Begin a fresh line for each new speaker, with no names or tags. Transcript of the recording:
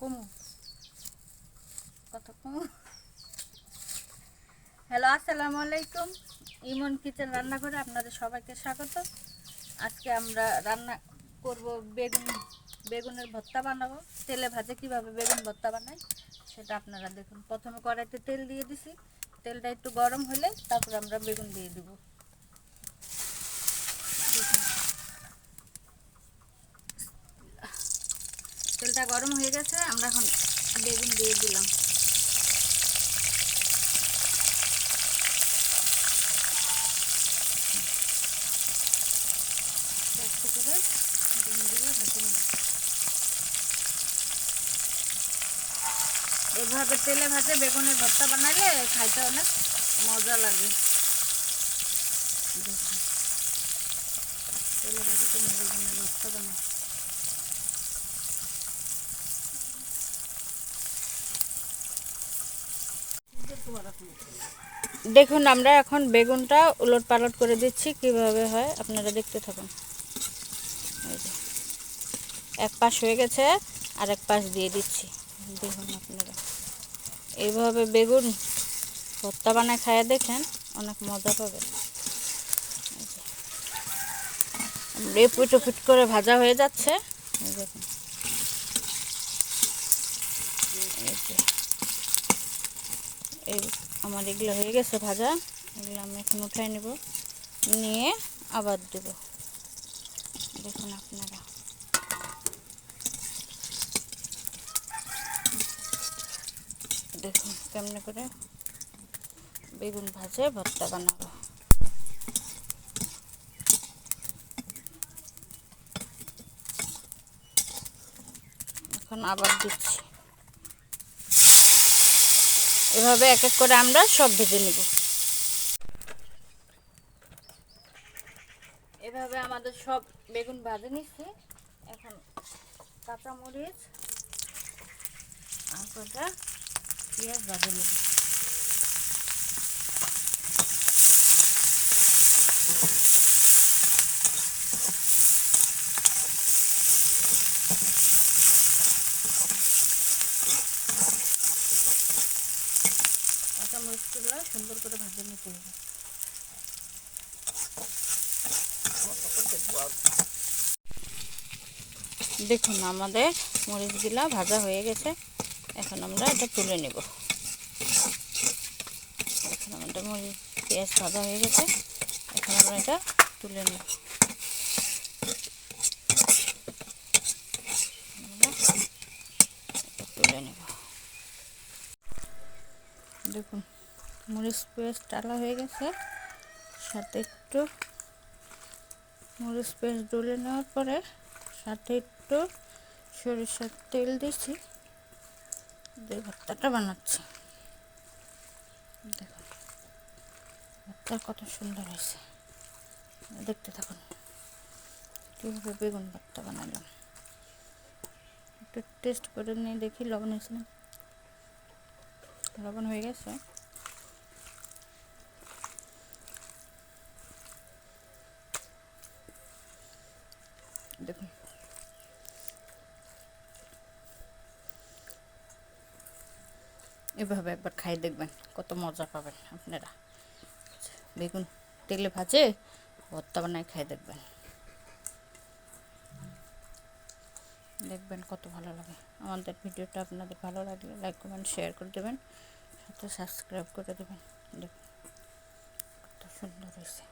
কমু কথা কমু হ্যালো আসসালামু আলাইকুম ইমন কিচেন রান্না করে আপনাদের সবাইকে স্বাগত। আজকে আমরা রান্না করব বেগুন, বেগুনের ভর্তা বানাবো। তেলে ভাজে কীভাবে বেগুন ভর্তা বানাই, সেটা আপনারা দেখুন। প্রথমে কড়াইতে তেল দিয়ে দিছি। তেলটা একটু গরম হলে তারপর আমরা বেগুন দিয়ে দিব। তেলটা গরম হয়ে গেছে, আমরা এখন বেগুন দিয়ে দিলাম। এভাবে তেলে ভাজে বেগুনের ভর্তা বানালে খাইতে অনেক মজা লাগে। তেলে ভাজে তুমি বেগুনের ভর্তা বানাই দেখুন, আমরা এখন বেগুনটা উলট পালট করে দিচ্ছি। কীভাবে হয় আপনারা দেখতে থাকুন। এক পাশ হয়ে গেছে, আর এক পাশ দিয়ে দিচ্ছি। দেখুন আপনারা। এইভাবে বেগুন ভর্তা বানায় খাইয়ে দেখেন, অনেক মজা পাবেন। এপুট করে ভাজা হয়ে যাচ্ছে। দেখুন। এই আমার এগুলো হয়ে গেছে ভাজা। এগুলো আমি এখন উঠাই নেব। নিয়ে আবার দেব। দেখুন আপনারা। দেখুন কেমনে করে বেগুন ভাজে, ভর্তা বানাবো। এখন আবার দিচ্ছি। এভাবে এক এক করে আমরা সব ভেজে নিব। এভাবে আমাদের সব বেগুন ভাজে নিচ্ছি এখন কাঁচামরিচ আর পেঁয়াজ ভাজে নেব। সুন্দর করে ভাজে নিতে হবে। দেখুন, আমাদের মরিচগুলা ভাজা হয়ে গেছে। এখন আমরা এটা তুলে নেব। এখন আমাদের মরিচ, পেঁয়াজ ভাজা হয়ে গেছে। এখন আমরা এটা তুলে নেব। দেখুন মরিচ পেস্ট ডালা হয়ে গেছে। সাথে একটু মরিচ পেস্ট ডলে নেওয়ার পরে সাথে একটু সরিষার তেল দিয়েছি। দিয়ে ভর্তাটা বানাচ্ছি। দেখুন, ভর্তা কত সুন্দর হয়েছে। দেখতে থাকুন, কীভাবে বেগুন ভর্তা বানালাম। একটু টেস্ট করে নিয়ে দেখি, লবণ হয়েছে না? লবণ হয়ে গেছে। দেখুন। এভাবে একবার খাই দেখবেন, কত মজা পাবেন আপনারা। বেগুন তেলে ভাজে ভর্তা বানায় খাই দেখবেন। দেখবেন কত ভালো লাগে। আমাদের ভিডিওটা আপনাদের ভালো লাগলে লাইক, কমেন্ট, শেয়ার করে দেবেন, সাথে সাবস্ক্রাইব করে দেবেন। দেখুন, কত সুন্দর হয়েছে।